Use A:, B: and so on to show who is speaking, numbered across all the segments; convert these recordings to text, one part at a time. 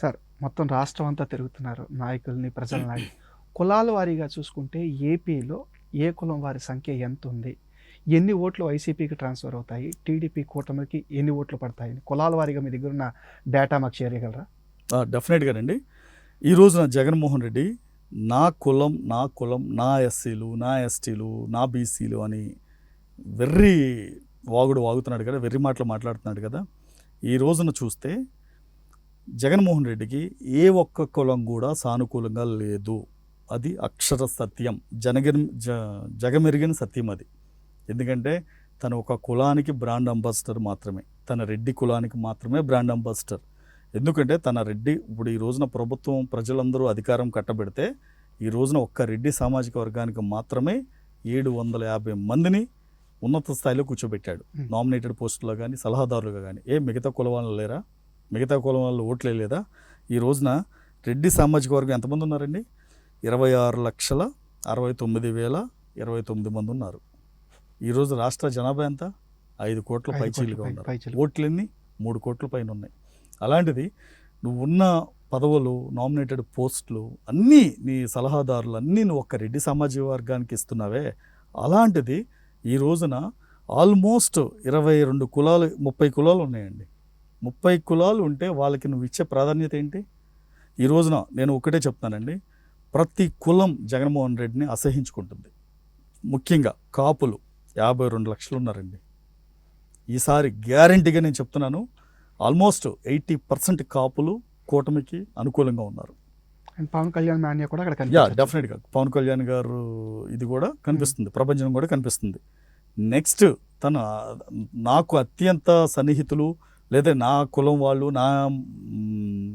A: Sir మొత్తం రాష్ట్రం అంతా తిరుగుతున్నారు నాయకుల్ని ప్రజలని. కులాల వారీగా చూసుకుంటే ఏపీలో ఏ కులం వారి సంఖ్య ఎంత ఉంది? ఎన్ని ఓట్లు వైసీపీకి ట్రాన్స్ఫర్ అవుతాయి? టీడీపీ కూటమికి ఎన్ని ఓట్లు పడతాయి? కులాల వారీగా మీ దగ్గర ఉన్న డేటా మాకు షేర్ చేయగలరా?
B: డెఫినెట్గానండి ఈ రోజున జగన్మోహన్ రెడ్డి నా కులం నా కులం నా ఎస్సీలు నా ఎస్టీలు నా బీసీలు అని వెర్రి వాగుడు వాగుతున్నాడు కదా వెర్రి మాటలు మాట్లాడుతున్నాడు కదా. ఈ రోజున చూస్తే జగన్మోహన్ రెడ్డికి ఏ ఒక్క కులం కూడా సానుకూలంగా లేదు. అది అక్షర సత్యం. జనగన్ జ జగమెరిగిన సత్యం అది. ఎందుకంటే తను ఒక కులానికి బ్రాండ్ అంబాసిడర్ మాత్రమే. తన రెడ్డి కులానికి మాత్రమే బ్రాండ్ అంబాసిడర్. ఎందుకంటే తన రెడ్డి ఇప్పుడు ఈ రోజున ప్రభుత్వం ప్రజలందరూ అధికారం కట్టబెడితే ఈ రోజున ఒక్క రెడ్డి సామాజిక వర్గానికి మాత్రమే ఏడు వందల యాభై మందిని ఉన్నత స్థాయిలో కూర్చోబెట్టాడు. నామినేటెడ్ పోస్టులో కానీ సలహాదారులుగా కానీ ఏ మిగతా కులం వాళ్ళు లేరా మిగతా కులం వాళ్ళు ఓట్లే లేదా ఈ రోజున రెడ్డి సామాజిక వర్గం ఎంతమంది ఉన్నారండి? ఇరవై ఆరు లక్షల అరవై తొమ్మిది వేల ఇరవై తొమ్మిది మంది ఉన్నారు. ఈరోజు రాష్ట్ర జనాభా ఎంత? ఐదు కోట్ల పైచీలుగా ఉన్నారు. ఓట్లన్నీ? మూడు కోట్ల పైన ఉన్నాయి. అలాంటిది నువ్వు ఉన్న పదవులు నామినేటెడ్ పోస్టులు అన్నీ నీ సలహాదారులు అన్నీ నువ్వు ఒక్క రెడ్డి సామాజిక వర్గానికి ఇస్తున్నావే. అలాంటిది ఈ రోజున ఆల్మోస్ట్ ఇరవై రెండు కులాలు ముప్పై కులాలు ఉన్నాయండి. ముప్పై కులాలు ఉంటే వాళ్ళకి నువ్వు ఇచ్చే ప్రాధాన్యత ఏంటి? ఈ రోజున నేను ఒకటే చెప్తానండి. ప్రతి కులం జగన్మోహన్ రెడ్డిని అసహించుకుంటుంది. ముఖ్యంగా కాపులు యాభై రెండు లక్షలు ఉన్నారండి. ఈసారి గ్యారంటీగా నేను చెప్తున్నాను ఆల్మోస్ట్ ఎయిటీ పర్సెంట్ కాపులు కూటమికి అనుకూలంగా ఉన్నారు.
A: అండ్ పవన్ కళ్యాణ్ మాన్య కూడా అక్కడ
B: యా. డెఫినెట్గా. పవన్ కళ్యాణ్ గారు ఇది కూడా కనిపిస్తుంది. ప్రపంచం కూడా కనిపిస్తుంది. నెక్స్ట్ తన నాకు అత్యంత సన్నిహితులు లేదా నా కులం వాళ్ళు నా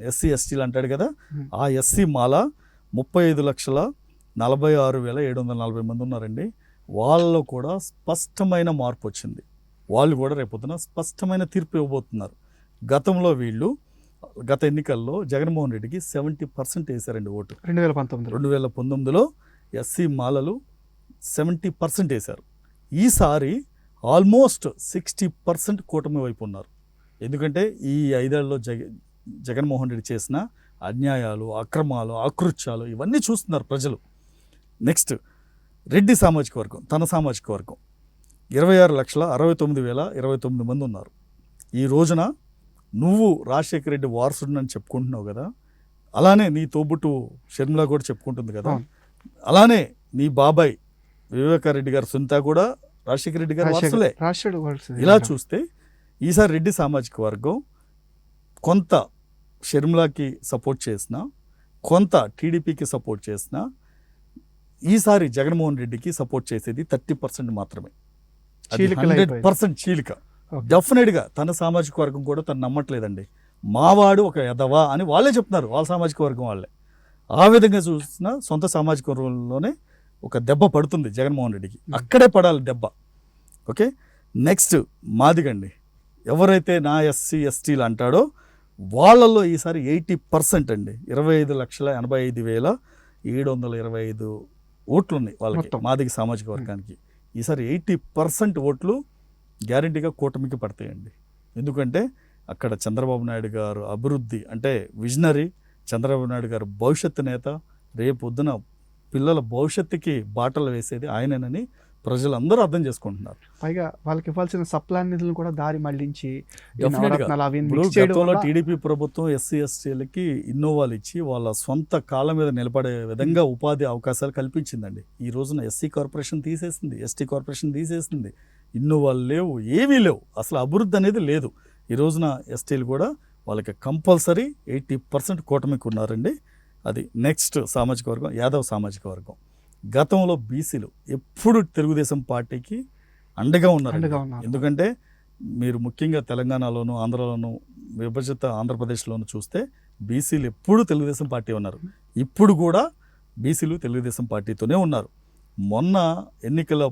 B: ఎస్సీ ఎస్టీలు అంటాడు కదా. ఆ ఎస్సీ మాల ముప్పై ఐదు లక్షల నలభై ఆరు వేల ఏడు వందల నలభై మంది ఉన్నారండి. వాళ్ళలో కూడా స్పష్టమైన మార్పు వచ్చింది. వాళ్ళు కూడా రేపొద్దున స్పష్టమైన తీర్పు ఇవ్వబోతున్నారు. గతంలో వీళ్ళు గత ఎన్నికల్లో జగన్మోహన్ రెడ్డికి సెవెంటీ పర్సెంట్ వేశారండి ఓటు.
A: రెండు వేల పంతొమ్మిదిలో.
B: రెండు వేల పంతొమ్మిదిలో ఎస్సీ మాలలు సెవెంటీ పర్సెంట్ వేశారు. ఈసారి ఆల్మోస్ట్ సిక్స్టీ పర్సెంట్ కూటమి వైపు ఉన్నారు. ఎందుకంటే ఈ ఐదేళ్ళలో జగ జగన్మోహన్ రెడ్డి చేసిన అన్యాయాలు అక్రమాలు ఆకృత్యాలు ఇవన్నీ చూస్తున్నారు ప్రజలు నెక్స్ట్ రెడ్డి సామాజిక వర్గం తన సామాజిక వర్గం ఇరవై ఆరు లక్షల అరవై తొమ్మిది వేల ఇరవై తొమ్మిది మంది ఉన్నారు ఈ రోజున నువ్వు రాజశేఖర రెడ్డి వారసుడిని చెప్పుకుంటున్నావు కదా అలానే నీ తోబుట్టు షర్మిల కూడా చెప్పుకుంటుంది కదా. అలానే నీ బాబాయ్ వివేకారెడ్డి గారు సునీత కూడా రాజశేఖర రెడ్డి గారు వారసులే. ఇలా చూస్తే ఈసారి రెడ్డి సామాజిక వర్గం కొంత షర్మిలాకి సపోర్ట్ చేసిన కొంత టీడీపీకి సపోర్ట్ చేసిన ఈసారి జగన్మోహన్ రెడ్డికి సపోర్ట్ చేసేది థర్టీ పర్సెంట్ మాత్రమే. హండ్రెడ్. పర్సెంట్ చీలిక. డెఫినెట్గా తన సామాజిక వర్గం కూడా తను నమ్మట్లేదండి. మావాడు ఒక ఎదవా అని వాళ్ళే చెప్తున్నారు వాళ్ళ సామాజిక వర్గం వాళ్ళే. ఆ విధంగా చూసిన సొంత సామాజిక వర్గంలోనే ఒక దెబ్బ పడుతుంది జగన్మోహన్ రెడ్డికి. అక్కడే పడాలి దెబ్బ. ఓకే? నెక్స్ట్ మాదిగండి. ఎవరైతే నా ఎస్సీ ఎస్టీలు అంటాడో వాళ్ళల్లో ఈసారి ఎయిటీ పర్సెంట్ అండి. ఇరవై ఐదు లక్షల ఎనభై ఐదు వేల ఏడు వందల ఇరవై ఐదు ఓట్లు ఉన్నాయి వాళ్ళకి. మాదిగ సామాజిక వర్గానికి. ఈసారి ఎయిటీ పర్సెంట్ ఓట్లు గ్యారంటీగా కూటమికి పడతాయండి. ఎందుకంటే అక్కడ చంద్రబాబు నాయుడు గారు అభివృద్ధి అంటే విజనరీ చంద్రబాబు నాయుడు గారు భవిష్యత్తు నేత రేపు పొద్దున పిల్లల భవిష్యత్తుకి బాటలు వేసేది ఆయననని ప్రజలందరూ అర్థం చేసుకుంటున్నారు.
A: పైగా వాళ్ళకి ఇవ్వాల్సిన సప్లా నిధులను కూడా దారి మళ్ళించి
B: గతంలో టీడీపీ ప్రభుత్వం ఎస్సీ ఎస్టీలకి ఇన్నోవాలు ఇచ్చి వాళ్ళ సొంత కాళ్ళ మీద నిలబడే విధంగా ఉపాధి అవకాశాలు కల్పించిందండి. ఈ రోజున ఎస్సీ కార్పొరేషన్ తీసేసింది ఎస్టీ కార్పొరేషన్ తీసేసింది. ఇన్నోవాలు లేవు ఏవీ లేవు. అసలు అభివృద్ధి అనేది లేదు. ఈ రోజున ఎస్టీలు కూడా వాళ్ళకి కంపల్సరీ ఎయిటీ పర్సెంట్ కూటమికి ఉన్నారండి. అది నెక్స్ట్ సామాజిక వర్గం యాదవ్ సామాజిక వర్గం. గతంలో బీసీలు ఎప్పుడు తెలుగుదేశం పార్టీకి అండగా ఉన్నారు.
A: అండగా ఉన్నారు.
B: ఎందుకంటే మీరు ముఖ్యంగా తెలంగాణలోను ఆంధ్రలోను విభజిత ఆంధ్రప్రదేశ్లోను చూస్తే బీసీలు ఎప్పుడు తెలుగుదేశం పార్టీ ఉన్నారు. ఇప్పుడు కూడా బీసీలు తెలుగుదేశం పార్టీతోనే ఉన్నారు. మొన్న ఎన్నికల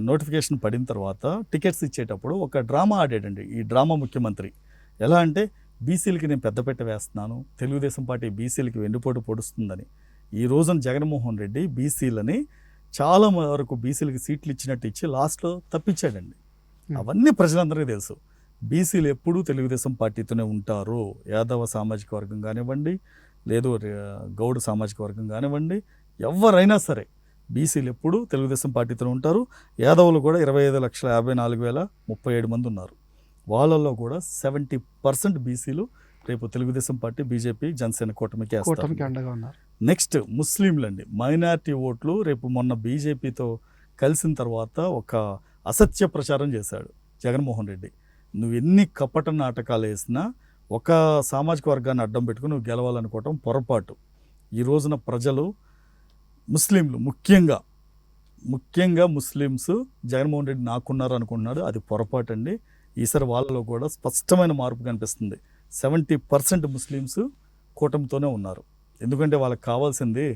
B: నోటిఫికేషన్ పడిన తర్వాత టికెట్స్ ఇచ్చేటప్పుడు ఒక డ్రామా ఆడాడండి ఈ డ్రామా ముఖ్యమంత్రి. ఎలా అంటే బీసీలకి నేను పెద్దపెట్ట వేస్తున్నాను తెలుగుదేశం పార్టీ బీసీలకి వెన్నుపోటు పొడుస్తుందని. ఈ రోజున జగన్మోహన్ రెడ్డి బీసీలని చాలా వరకు బీసీలకి సీట్లు ఇచ్చినట్టు ఇచ్చి లాస్ట్లో తప్పించాడండి. అవన్నీ ప్రజలందరికీ తెలుసు. బీసీలు ఎప్పుడూ తెలుగుదేశం పార్టీతోనే ఉంటారు. యాదవ సామాజిక వర్గం కానివ్వండి లేదు గౌడ సామాజిక వర్గం కానివ్వండి ఎవరైనా సరే బీసీలు ఎప్పుడూ తెలుగుదేశం పార్టీతోనే ఉంటారు. యాదవులు కూడా ఇరవై ఐదు లక్షల యాభై నాలుగు వేల ముప్పై ఏడు మంది ఉన్నారు. వాళ్ళల్లో కూడా సెవెంటీ పర్సెంట్ బీసీలు రేపు తెలుగుదేశం పార్టీ బీజేపీ జనసేన కూటమికి
A: కూటమికి అండగా ఉన్నారు.
B: నెక్స్ట్ ముస్లింలు అండి మైనారిటీ ఓట్లు రేపు మొన్న బీజేపీతో కలిసిన తర్వాత ఒక అసత్య ప్రచారం చేశాడు జగన్మోహన్ రెడ్డి. నువ్వు ఎన్ని కపట నాటకాలు వేసినా ఒక సామాజిక వర్గాన్ని అడ్డం పెట్టుకుని నువ్వు గెలవాలనుకోవటం పొరపాటు. ఈ రోజున ప్రజలు ముస్లింలు ముఖ్యంగా ముఖ్యంగా ముస్లిమ్స్ జగన్మోహన్ రెడ్డి నాకున్నారు అనుకుంటున్నాడు అది పొరపాటు అండి ఈసారి వాళ్ళలో కూడా స్పష్టమైన మార్పు కనిపిస్తుంది. సెవెంటీ పర్సెంట్ ముస్లిమ్స్ కూటమితోనే ఉన్నారు. ఎందుకంటే వాళ్ళకి కావాల్సింది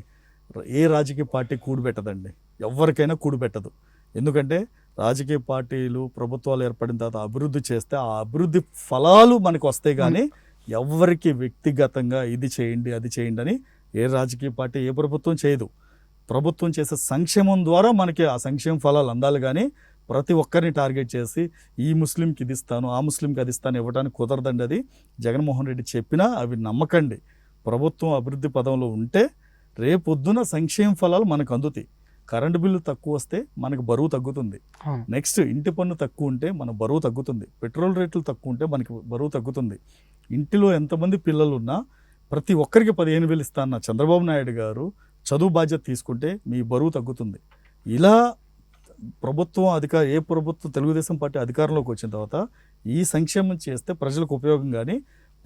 B: ఏ రాజకీయ పార్టీ కూడిపెట్టదండి ఎవరికైనా కూడిపెట్టదు ఎందుకంటే రాజకీయ పార్టీలు ప్రభుత్వాలు ఏర్పడిన తర్వాత అభివృద్ధి చేస్తే ఆ అభివృద్ధి ఫలాలు మనకు వస్తాయి కానీ ఎవరికి వ్యక్తిగతంగా ఇది చేయండి అది చేయండి అని ఏ రాజకీయ పార్టీ ఏ ప్రభుత్వం చేయదు. ప్రభుత్వం చేసే సంక్షేమం ద్వారా మనకి ఆ సంక్షేమ ఫలాలు అందాలి కానీ ప్రతి ఒక్కరిని టార్గెట్ చేసి ఈ ముస్లింకి ఇది ఇస్తాను ఆ ముస్లింకి అది ఇస్తాను ఇవ్వడానికి కుదరదండి అది. జగన్మోహన్ రెడ్డి చెప్పినా అవి నమ్మకండి. ప్రభుత్వం అభివృద్ధి పదంలో ఉంటే రేపొద్దున సంక్షేమ ఫలాలు మనకు అందుతాయి. కరెంటు బిల్లు తక్కువ వస్తే మనకు బరువు తగ్గుతుంది. నెక్స్ట్ ఇంటి పన్ను తక్కువ ఉంటే మన బరువు తగ్గుతుంది. పెట్రోల్ రేట్లు తక్కువ ఉంటే మనకి బరువు తగ్గుతుంది. ఇంటిలో ఎంతమంది పిల్లలు ఉన్నా ప్రతి ఒక్కరికి పదిహేను వేలు ఇస్తాన్న చంద్రబాబు నాయుడు గారు చదువు బాధ్యత తీసుకుంటే మీ బరువు తగ్గుతుంది. ఇలా ప్రభుత్వం అధికార ఏ ప్రభుత్వం తెలుగుదేశం పార్టీ అధికారంలోకి వచ్చిన తర్వాత ఈ సంక్షేమం చేస్తే ప్రజలకు ఉపయోగం కానీ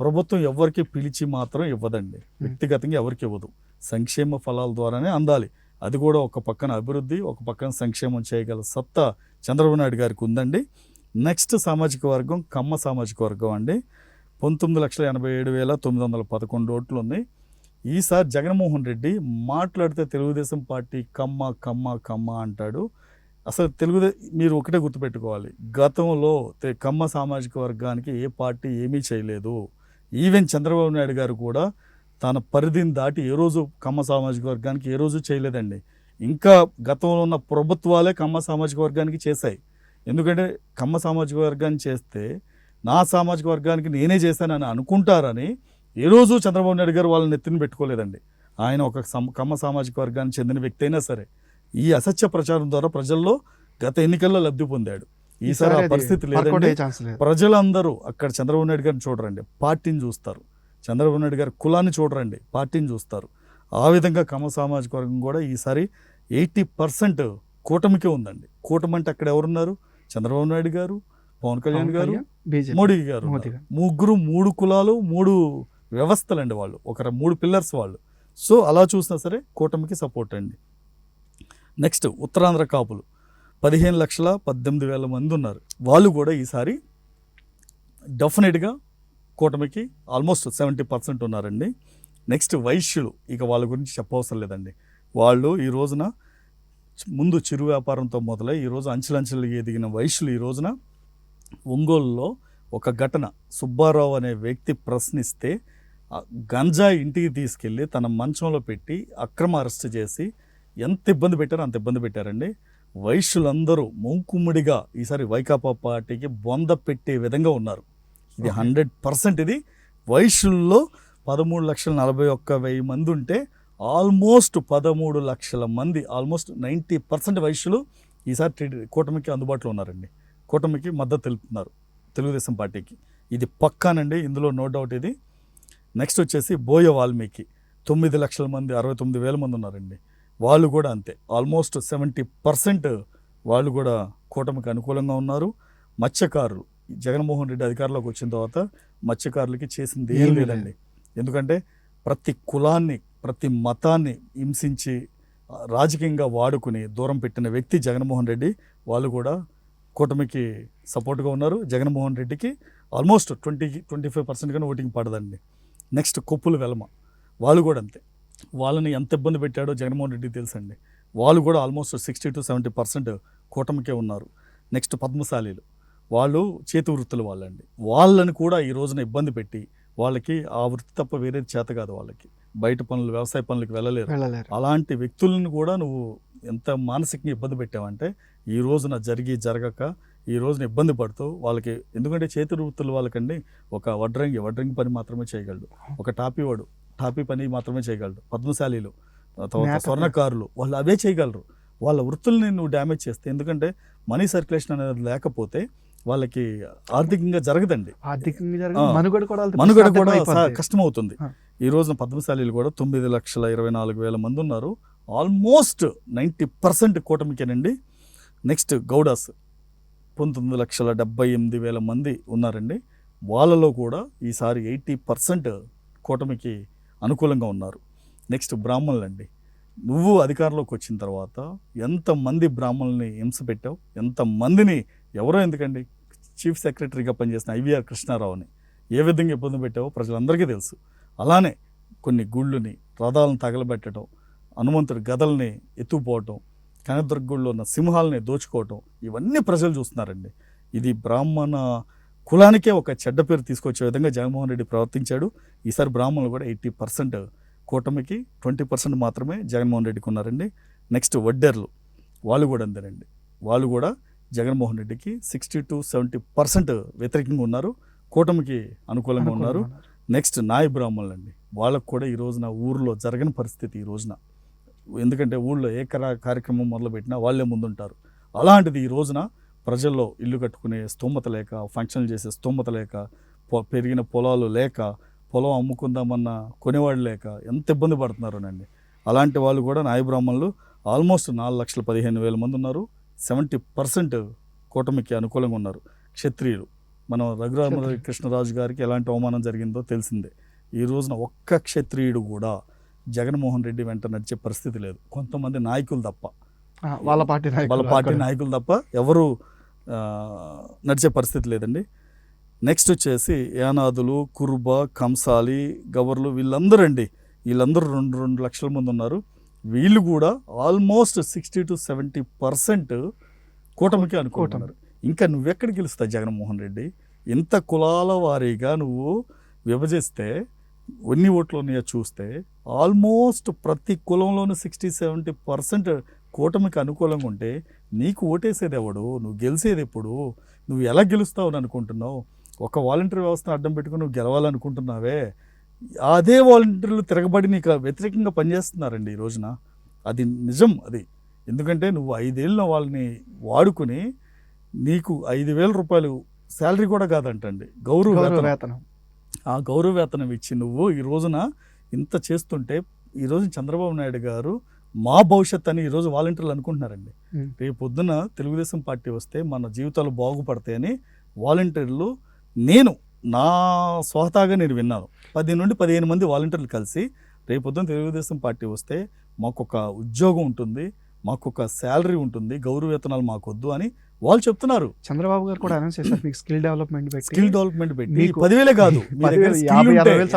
B: ప్రభుత్వం ఎవరికి పిలిచి మాత్రం ఇవ్వదండి. వ్యక్తిగతంగా ఎవరికి ఇవ్వదు. సంక్షేమ ఫలాల ద్వారానే అందాలి. అది కూడా ఒక పక్కన అభివృద్ధి ఒక పక్కన సంక్షేమం చేయగల సత్తా చంద్రబాబు నాయుడు గారికి ఉందండి. నెక్స్ట్ సామాజిక వర్గం కమ్మ సామాజిక వర్గం అండి. పంతొమ్మిది లక్షల ఎనభై ఏడు వేల తొమ్మిది వందల పదకొండు ఓట్లు ఉన్నాయి. ఈసారి జగన్మోహన్ రెడ్డి మాట్లాడితే తెలుగుదేశం పార్టీ కమ్మ కమ్మ కమ్మ అంటాడు. అసలు తెలుగుదే మీరు ఒకటే గుర్తుపెట్టుకోవాలి. గతంలో కమ్మ సామాజిక వర్గానికి ఏ పార్టీ ఏమీ చేయలేదు. ఈవెన్ చంద్రబాబు నాయుడు గారు కూడా తన పరిధిని దాటి ఏ రోజు కమ్మ సామాజిక వర్గానికి ఏ రోజు చేయలేదండి. ఇంకా గతంలో ఉన్న ప్రభుత్వాలే కమ్మ సామాజిక వర్గానికి చేశాయి. ఎందుకంటే కమ్మ సామాజిక వర్గాన్ని చేస్తే నా సామాజిక వర్గానికి నేనే చేశానని అనుకుంటారని ఏ రోజు చంద్రబాబు నాయుడు గారు వాళ్ళని ఎత్తిని పెట్టుకోలేదండి. ఆయన ఒక సమ- కమ్మ సామాజిక వర్గానికి చెందిన వ్యక్తి అయినా సరే ఈ అసత్య ప్రచారం ద్వారా ప్రజల్లో గత ఎన్నికల్లో లబ్ధి పొందాడు. ఈసారి ఆ పరిస్థితి లేదండి. ప్రజలందరూ అక్కడ చంద్రబాబు నాయుడు గారిని చూడరండి. పార్టీని చూస్తారు. చంద్రబాబు నాయుడు గారి కులాన్ని చూడరండి. పార్టీని చూస్తారు. ఆ విధంగా కమ సామాజిక వర్గం కూడా ఈసారి ఎయిటీ పర్సెంట్ కూటమికే ఉందండి. కూటమి అంటే అక్కడ ఎవరున్నారు? చంద్రబాబు నాయుడు గారు పవన్ కళ్యాణ్ గారు మోడీ. గారు. ముగ్గురు మూడు కులాలు మూడు వ్యవస్థలండి వాళ్ళు. ఒక మూడు పిల్లర్స్ వాళ్ళు. సో అలా చూసినా సరే కూటమికి సపోర్ట్ అండి. నెక్స్ట్ ఉత్తరాంధ్ర కాపులు. పదిహేను లక్షల పద్దెనిమిది వేల మంది ఉన్నారు. వాళ్ళు కూడా ఈసారి డెఫినెట్గా కూటమికి ఆల్మోస్ట్ సెవెంటీ పర్సెంట్ ఉన్నారండి. నెక్స్ట్ వైశ్యులు ఇక వాళ్ళ గురించి చెప్పవసరం లేదండి. వాళ్ళు ఈ రోజున ముందు చిరు వ్యాపారంతో మొదలై ఈరోజు అంచెలంచెలు ఎదిగిన వైశ్యులు ఈ రోజున ఒంగోలులో ఒక ఘటన. సుబ్బారావు అనే వ్యక్తి ప్రశ్నిస్తే గంజా ఇంటికి తీసుకెళ్ళి తన మంచంలో పెట్టి అక్రమ అరెస్ట్ చేసి ఎంత ఇబ్బంది పెట్టారో అంత ఇబ్బంది పెట్టారండి. వైశ్యులందరూ మూకుమ్మడిగా ఈసారి వైకాపా పార్టీకి బొంద పెట్టే విధంగా ఉన్నారు. ఇది. హండ్రెడ్ పర్సెంట్ ఇది. వైశ్యుల్లో పదమూడు లక్షల నలభై ఒక్క వెయ్యి మంది ఉంటే ఆల్మోస్ట్ పదమూడు లక్షల మంది ఆల్మోస్ట్ నైంటీ పర్సెంట్ వైశ్యులు ఈసారి కూటమికి అందుబాటులో ఉన్నారండి. కూటమికి మద్దతు తెలుపుతున్నారు తెలుగుదేశం పార్టీకి. ఇది పక్కానండి ఇందులో నో డౌట్ ఇది. నెక్స్ట్ వచ్చేసి బోయ వాల్మీకి. తొమ్మిది లక్షల మంది అరవై తొమ్మిది వేల మంది ఉన్నారండి. వాళ్ళు కూడా అంతే. ఆల్మోస్ట్ సెవెంటీ పర్సెంట్ వాళ్ళు కూడా కూటమికి అనుకూలంగా ఉన్నారు. మత్స్యకారులు జగన్మోహన్ రెడ్డి అధికారంలోకి వచ్చిన తర్వాత మత్స్యకారులకి చేసింది ఏం లేదండి. ఎందుకంటే ప్రతి కులాన్ని ప్రతి మతాన్ని హింసించి రాజకీయంగా వాడుకుని దూరం పెట్టిన వ్యక్తి జగన్మోహన్ రెడ్డి. వాళ్ళు కూడా కూటమికి సపోర్ట్గా ఉన్నారు. జగన్మోహన్ రెడ్డికి ఆల్మోస్ట్ ట్వంటీకి ట్వంటీ ఫైవ్ పర్సెంట్ కానీ ఓటింగ్ పడదండి. నెక్స్ట్ కొప్పుల వెలమ. వాళ్ళు కూడా అంతే. వాళ్ళని ఎంత ఇబ్బంది పెట్టాడో జగన్మోహన్ రెడ్డికి తెలుసండి. వాళ్ళు కూడా almost sixty two seventy percent కూటమికే ఉన్నారు. నెక్స్ట్ పద్మశాలీలు. వాళ్ళు చేతి వృత్తులు వాళ్ళండి. వాళ్ళని కూడా ఈ రోజున ఇబ్బంది పెట్టి వాళ్ళకి ఆ వృత్తి తప్ప వేరేది చేత కాదు వాళ్ళకి. బయట పనులు వ్యవసాయ పనులకు వెళ్ళలేరు.
A: వెళ్ళలేరు.
B: అలాంటి వ్యక్తులను కూడా నువ్వు ఎంత మానసికంగా ఇబ్బంది పెట్టావంటే ఈ రోజున జరిగి జరగక ఈ రోజున ఇబ్బంది పడుతూ వాళ్ళకి ఎందుకంటే చేతి వృత్తులు వాళ్ళకండి ఒక వడ్రంగి వడ్రంగి పని మాత్రమే చేయగలడు. ఒక టాపీ వాడు. టాపీ పని మాత్రమే చేయగలడు. పద్మశాలీలు స్వర్ణకారులు వాళ్ళు అవే చేయగలరు. వాళ్ళ వృత్తుల్ని నువ్వు డ్యామేజ్ చేస్తే ఎందుకంటే మనీ సర్క్యులేషన్ అనేది లేకపోతే వాళ్ళకి ఆర్థికంగా జరగదండి.
A: ఆర్థికంగా మనుగడ కూడా
B: మనుగడ. కష్టమవుతుంది. ఈ రోజున పద్మశాలీలు కూడా తొమ్మిది లక్షల ఇరవై నాలుగు వేల మంది ఉన్నారు. ఆల్మోస్ట్ నైంటీ పర్సెంట్ కూటమికేనండి. నెక్స్ట్ గౌడాస్ పంతొమ్మిది లక్షల డెబ్బై ఎనిమిది వేల మంది ఉన్నారండి. వాళ్ళలో కూడా ఈసారి ఎయిటీ పర్సెంట్ కూటమికి అనుకూలంగా ఉన్నారు. నెక్స్ట్ బ్రాహ్మణులు అండి నువ్వు అధికారంలోకి వచ్చిన తర్వాత ఎంతమంది బ్రాహ్మణుల్ని హింస పెట్టావు? ఎంతమందిని? ఎవరో ఎందుకండి? చీఫ్ సెక్రటరీగా పనిచేసిన ఐవీఆర్ కృష్ణారావుని ఏ విధంగా ఇబ్బంది పెట్టావో ప్రజలందరికీ తెలుసు. అలానే కొన్ని గుళ్ళుని రథాలను తగలబెట్టడం హనుమంతుడి గదల్ని ఎత్తుకుపోవటం కనకదుర్గ ఉన్న సింహాలని దోచుకోవటం ఇవన్నీ ప్రజలు చూస్తున్నారండి. ఇది బ్రాహ్మణ కులానికే ఒక చెడ్డ పేరు తీసుకొచ్చే విధంగా జగన్మోహన్ రెడ్డి ప్రవర్తించాడు. ఈసారి బ్రాహ్మణులు కూడా ఎయిటీ పర్సెంట్ కూటమికి ట్వంటీ పర్సెంట్ మాత్రమే జగన్మోహన్ రెడ్డికి ఉన్నారండి నెక్స్ట్ వడ్డెర్లు వాళ్ళు కూడా అంతేనండి. వాళ్ళు కూడా జగన్మోహన్ రెడ్డికి సిక్స్టీ టు సెవెంటీ పర్సెంట్ వ్యతిరేకంగా ఉన్నారు. కూటమికి అనుకూలంగా ఉన్నారు. నెక్స్ట్ నాయ బ్రాహ్మణులు అండి వాళ్ళకు కూడా ఈ రోజున ఊర్లో జరగని పరిస్థితి ఈ రోజున. ఎందుకంటే ఊళ్ళో ఏ కరా- కార్యక్రమం మొదలుపెట్టినా వాళ్ళే ముందుంటారు. అలాంటిది ఈ రోజున ప్రజల్లో ఇల్లు కట్టుకునే స్తోమత లేక ఫంక్షన్లు చేసే స్తోమత లేక పెరిగిన పొలాలు లేక పొలం అమ్ముకుందామన్న కొనేవాళ్ళు లేక ఎంత ఇబ్బంది పడుతున్నారోనండి. అలాంటి వాళ్ళు కూడా నాయ బ్రాహ్మణులు ఆల్మోస్ట్ నాలుగు లక్షల పదిహేను వేల మంది ఉన్నారు. సెవెంటీ పర్సెంట్ కూటమికి అనుకూలంగా ఉన్నారు. క్షత్రియులు. మనం రఘురామ. కృష్ణరాజు గారికి ఎలాంటి అవమానం జరిగిందో తెలిసిందే. ఈ రోజున ఒక్క క్షత్రియుడు కూడా జగన్మోహన్ రెడ్డి వెంట నడిచే పరిస్థితి లేదు. కొంతమంది నాయకులు తప్ప.
A: వాళ్ళ పార్టీ నాయకులు
B: వాళ్ళ పార్టీ. నాయకులు తప్ప ఎవరు నడిచే పరిస్థితి లేదండి. నెక్స్ట్ వచ్చేసి యానాదులు కుర్బ కంసాలి గవర్లు వీళ్ళందరూ అండి వీళ్ళందరూ రెండు రెండు లక్షల మంది ఉన్నారు. వీళ్ళు కూడా almost sixty to seventy percent కూటమికి అనుకుంటున్నారు. ఇంకా నువ్వెక్కడ గెలుస్తావు జగన్మోహన్ రెడ్డి? ఇంత కులాల వారీగా నువ్వు విభజిస్తే ఎన్ని ఓట్లు ఉన్నాయో చూస్తే ఆల్మోస్ట్ ప్రతి కులంలోనూ సిక్స్టీ సెవెంటీ పర్సెంట్ కూటమికి అనుకూలంగా ఉంటే నీకు ఓటేసేది ఎవడు? నువ్వు గెలిచేది ఎప్పుడు? నువ్వు ఎలా గెలుస్తావు అని అనుకుంటున్నావు? ఒక వాలంటీర్ వ్యవస్థను అడ్డం పెట్టుకుని నువ్వు గెలవాలనుకుంటున్నావే? అదే వాలంటీర్లు తిరగబడి నీకు వ్యతిరేకంగా పనిచేస్తున్నారండి ఈ రోజున. అది నిజం అది. ఎందుకంటే నువ్వు ఐదేళ్ళ వాళ్ళని వాడుకుని నీకు ఐదు వేల రూపాయలు శాలరీ కూడా కాదంటండి. గౌరవ వేతనం. ఆ గౌరవ వేతనం ఇచ్చి నువ్వు ఈ రోజున ఇంత చేస్తుంటే ఈ రోజు చంద్రబాబు నాయుడు గారు మా భవిష్యత్ అని ఈరోజు వాలంటీర్లు అనుకుంటున్నారండి. రేపు పొద్దున తెలుగుదేశం పార్టీ వస్తే మన జీవితాలు బాగుపడతాయని వాలంటీర్లు నేను నా స్వహతాగా నేను విన్నాను. పది నుండి పదిహేను మంది వాలంటీర్లు కలిసి రేపు పొద్దున తెలుగుదేశం పార్టీ వస్తే మాకు ఒక ఉద్యోగం ఉంటుంది మాకు ఒక శాలరీ ఉంటుంది గౌరవ వేతనాలు మాకు వద్దు అని వాళ్ళు చెప్తున్నారు.
A: చంద్రబాబు గారు కూడా అనౌన్స్ చేశారు మీకు స్కిల్ డెవలప్మెంట్ పెట్టి.
B: స్కిల్ డెవలప్మెంట్ పెట్టి. పదివేలే కాదు.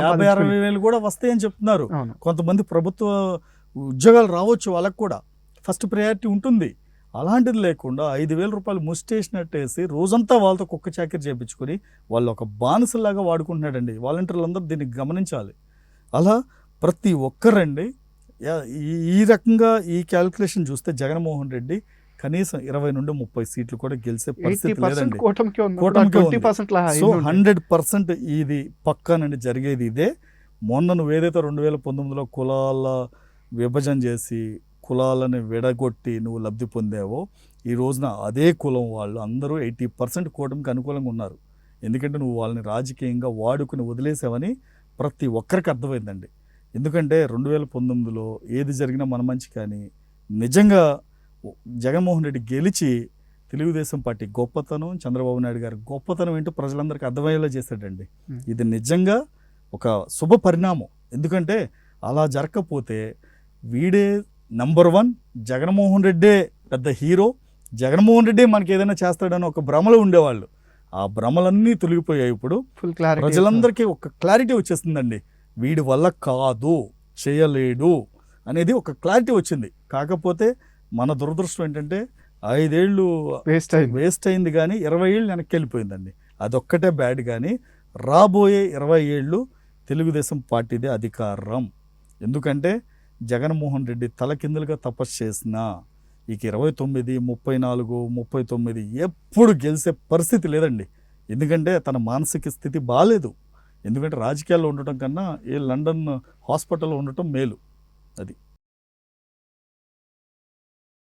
A: యాభై, అరవై వేలు
B: కూడా వస్తాయని చెప్తున్నారు. కొంతమంది ప్రభుత్వ ఉద్యోగాలు రావచ్చు వాళ్ళకు కూడా. ఫస్ట్ ప్రయారిటీ ఉంటుంది. అలాంటిది లేకుండా ఐదు వేల రూపాయలు ముస్టేసినట్టేసి రోజంతా వాళ్ళతో కుక్క చాకరీ చేయించుకొని వాళ్ళు ఒక బానిసలాగా వాడుకుంటున్నాడండి. వాలంటీర్లు అందరూ దీన్ని గమనించాలి. అలా ప్రతి ఒక్కరండి ఈ- రకంగా ఈ క్యాల్కులేషన్ చూస్తే జగన్మోహన్ రెడ్డి కనీసం ఇరవై నుండి ముప్పై సీట్లు కూడా గెలిచే పరిస్థితి లేదండి.
A: కూటమికి
B: సో హండ్రెడ్ పర్సెంట్ ఇది పక్కానండి జరిగేది ఇదే. మొన్న నువ్వు ఏదైతే రెండు వేల పంతొమ్మిదిలో కులాల విభజన చేసి కులాలను విడగొట్టి నువ్వు లబ్ధి పొందావో ఈ రోజున అదే కులం వాళ్ళు అందరూ ఎయిటీ పర్సెంట్ కూటమికి అనుకూలంగా ఉన్నారు. ఎందుకంటే నువ్వు వాళ్ళని రాజకీయంగా వాడుకుని వదిలేసావని ప్రతి ఒక్కరికి అర్థమైందండి. ఎందుకంటే రెండు వేల పంతొమ్మిదిలో ఏది జరిగినా మన మంచి కానీ నిజంగా జగన్మోహన్ రెడ్డి గెలిచి తెలుగుదేశం పార్టీ గొప్పతనం చంద్రబాబు నాయుడు గారి గొప్పతనం ఏంటో ప్రజలందరికీ అర్థమయ్యేలా చేశాడండి. ఇది నిజంగా ఒక శుభ పరిణామం. ఎందుకంటే అలా జరగకపోతే వీడే నంబర్ వన్ జగన్మోహన్ రెడ్డే పెద్ద హీరో. జగన్మోహన్ రెడ్డే మనకి ఏదైనా చేస్తాడని ఒక భ్రమలో ఉండేవాళ్ళు. ఆ భ్రమలన్నీ తొలగిపోయాయి ఇప్పుడు.
A: ఫుల్ క్లారిటీ
B: ప్రజలందరికీ ఒక క్లారిటీ వచ్చేస్తుందండి. వీడి వల్ల కాదు చేయలేడు అనేది ఒక క్లారిటీ వచ్చింది. కాకపోతే మన దురదృష్టం ఏంటంటే ఐదేళ్ళు
A: వేస్ట్ అయింది.
B: వేస్ట్ అయింది కానీ ఇరవై ఏళ్ళు వెనక్కి వెళ్ళిపోయిందండి. అదొక్కటే బ్యాడ్ కానీ రాబోయే ఇరవై ఏళ్ళు తెలుగుదేశం పార్టీదే అధికారం. ఎందుకంటే జగన్మోహన్ రెడ్డి తలకిందులుగా తపస్సు చేసిన ఇక ఇరవై తొమ్మిది ముప్పై నాలుగు ముప్పై తొమ్మిది ఎప్పుడు గెలిచే పరిస్థితి లేదండి. ఎందుకంటే తన మానసిక స్థితి బాగాలేదు ఎందుకంటే రాజకీయాల్లో ఉండటం కన్నా ఏ లండన్ హాస్పిటల్లో ఉండటం మేలు. అది.